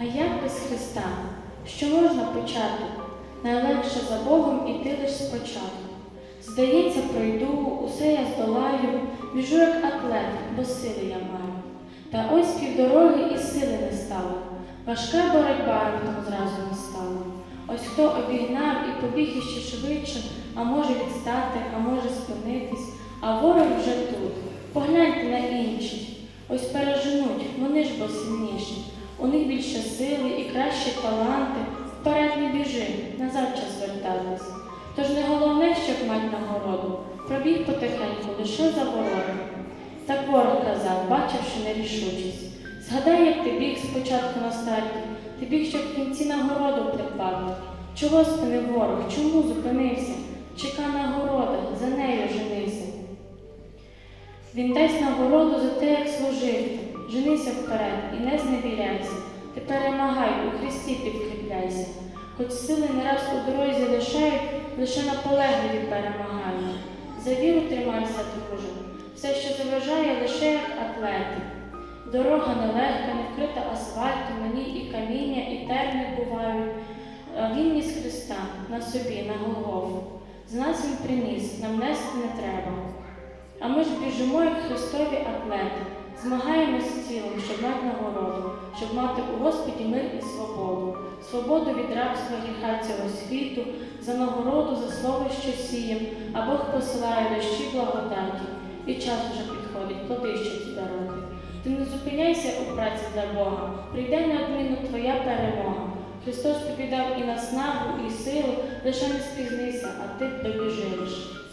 А як без Христа? Що можна почати? Найлегше за Богом іти лиш спочатку. Здається, пройду, усе я здолаю, біжу як атлет, бо сили я маю. Та ось півдороги і сили не стало. Важка боротьба раптом зразу не стала. Ось хто обігнав і побіг іще швидше, а може відстати, а може спинитись, а ворог вже тут. Погляньте на інших. Ось переженуть, вони ж бо сильніші. У них більше сили і кращі таланти. Вперед не біжи, назад час вертатись. Тож не головне, щоб мать нагороду, пробіг потихеньку лише за ворогом. Так ворог казав, бачивши нерішучість. Згадай, як ти біг спочатку на старті, ти біг, щоб в кінці нагороду придбати. Чого спинив ворог? Чому зупинився? Чека нагорода, за нею женися. Він дасть нагороду за те, як служив. Женися вперед і не зневіряйся. Ти перемагай, у Христі підкріпляйся. Хоч сили не раз у дорозі лишають, лише наполегливі перемагають. За віру тримайся, друже. Все, що заважає, лише як атлети. Дорога нелегка, не вкрита асфальтом, ній і каміння, і терни бувають. Ніс Христа на собі, на Голгофу. З нас він приніс, нам нести не треба. А ми ж біжимо, як Христові атлети, змагаємось з тілом, щоб мати нагороду, щоб мати у Господі мир і свободу, свободу від рабства гріха цього світу, за нагороду, за слово, що сієм, а Бог посилає дощі благодаті, і час уже підходить, плоди що ті дарувати. Ти не зупиняйся у праці для Бога, прийде на неодмінно твоя перемога. Христос тобі дав і наснагу, і силу, лише не спізнися, а ти добіжиш.